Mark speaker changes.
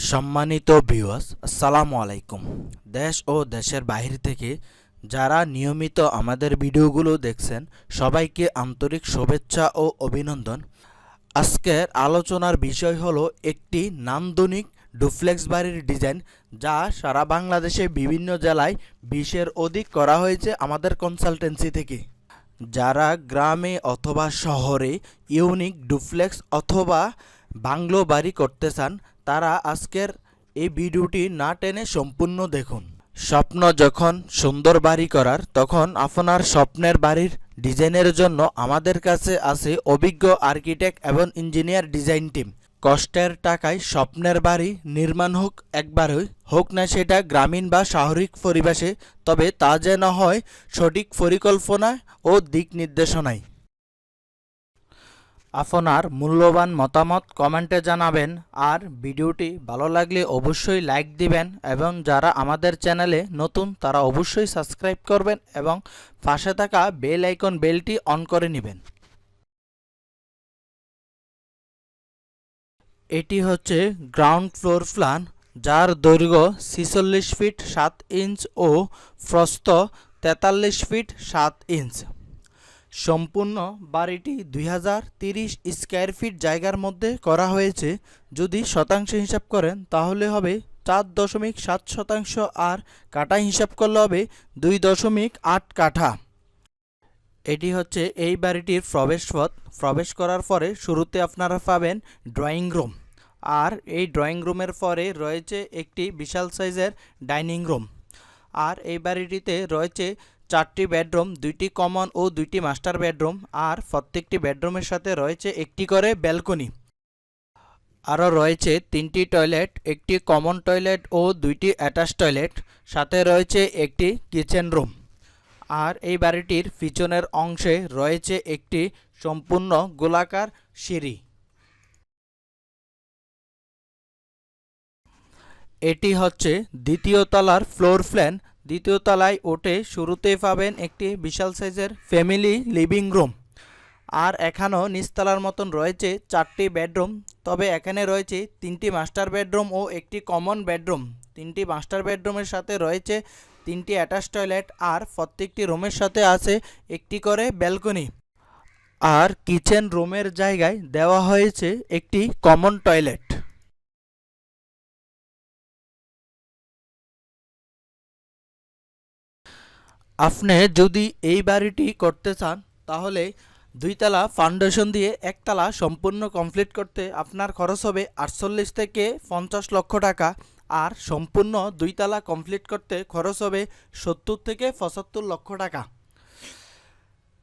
Speaker 1: সম্মানিত ভিউয়ার্স আসসালামু আলাইকুম। দেশ ও দেশের বাইরে থেকে যারা নিয়মিত আমাদের ভিডিওগুলো দেখছেন, সবাইকে আন্তরিক শুভেচ্ছা ও অভিনন্দন। আজকের আলোচনার বিষয় হলো একটি নান্দনিক ডুফ্লেক্স বাড়ির ডিজাইন, যা সারা বাংলাদেশে বিভিন্ন জেলায় বিশের অধিক করা হয়েছে আমাদের কনসালটেন্সি থেকে। যারা গ্রামে অথবা শহরে ইউনিক ডুপ্লেক্স অথবা বাংলো বাড়ি করতে চান তারা আজকের এই ভিডিওটি না টেনে সম্পূর্ণ দেখুন। স্বপ্ন যখন সুন্দর বাড়ি করার, তখন আপনার স্বপ্নের বাড়ির ডিজাইনের জন্য আমাদের কাছে আছে অভিজ্ঞ আর্কিটেক্ট এবং ইঞ্জিনিয়ার ডিজাইন টিম। কষ্টের টাকায় স্বপ্নের বাড়ি নির্মাণ হোক একবারই, হোক না সেটা গ্রামীণ বা শহরিক পরিবেশে, তবে তা যেন হয় সঠিক পরিকল্পনা ও দিক নির্দেশনায়। আপনার মূল্যবান মতামত কমেন্টে জানাবেন আর ভিডিওটি ভালো লাগলে অবশ্যই লাইক দিবেন এবং যারা আমাদের চ্যানেলে নতুন তারা অবশ্যই সাবস্ক্রাইব করবেন এবং পাশে থাকা বেল আইকন বেলটি অন করে নেবেন। এটি হচ্ছে গ্রাউন্ড ফ্লোর প্ল্যান, যার দৈর্ঘ্য ছিচল্লিশ ফিট সাত ইঞ্চ ও প্রস্থ তেতাল্লিশ ফিট সাত ইঞ্চ। সম্পূর্ণ বাড়িটি দুই হাজার তিরিশ স্কোয়ার ফিট জায়গার মধ্যে করা হয়েছে। যদি শতাংশ হিসাব করেন, তাহলে হবে চার দশমিক সাত শতাংশ আর কাটা হিসাব করলে হবে দুই দশমিক আট কাঠা। এটি হচ্ছে এই বাড়িটির প্রবেশপথ প্রবেশ করার পরে শুরুতে আপনারা পাবেন ড্রয়িং রুম। আর এই ড্রয়িং রুমের পরে রয়েছে একটি বিশাল সাইজের ডাইনিং রুম। আর এই বাড়িটিতে রয়েছে চারটি বেডরুম, দুইটি কমন ও দুইটি মাস্টার বেডরুম আর প্রত্যেকটি বেডরুমের সাথে রয়েছে একটি করে ব্যালকনি। আরও রয়েছে তিনটি টয়লেট, একটি কমন টয়লেট ও দুইটি অ্যাটাচ টয়লেট, সাথে রয়েছে একটি কিচেন রুম। আর এই বাড়িটির পিছনের অংশে রয়েছে একটি সম্পূর্ণ গোলাকার সিঁড়ি। এটি হচ্ছে দ্বিতীয় তলার ফ্লোর প্ল্যান দ্বিতীয় তলায় ওঠে শুরুতেই পাবেন একটি বিশাল সাইজের ফ্যামিলি লিভিং রুম। আর এখানেও নিচতলার মতন রয়েছে চারটি বেডরুম, তবে এখানে রয়েছে তিনটি মাস্টার বেডরুম ও একটি কমন বেডরুম। তিনটি মাস্টার বেডরুমের সাথে রয়েছে তিনটি অ্যাটাচ টয়লেট আর প্রত্যেকটি রুমের সাথে আছে একটি করে ব্যালকনি। আর কিচেন রুমের জায়গায় দেওয়া হয়েছে একটি কমন টয়লেট। আপনি যদি এই বাড়িটি করতে চান, তাহলে দুইতলা ফাউন্ডেশন দিয়ে একতলা সম্পূর্ণ কমপ্লিট করতে আপনার খরচ হবে আটচল্লিশ থেকে পঞ্চাশ লক্ষ টাকা। আর সম্পূর্ণ দুইতলা কমপ্লিট করতে খরচ হবে সত্তর থেকে পঁচাত্তর লক্ষ টাকা।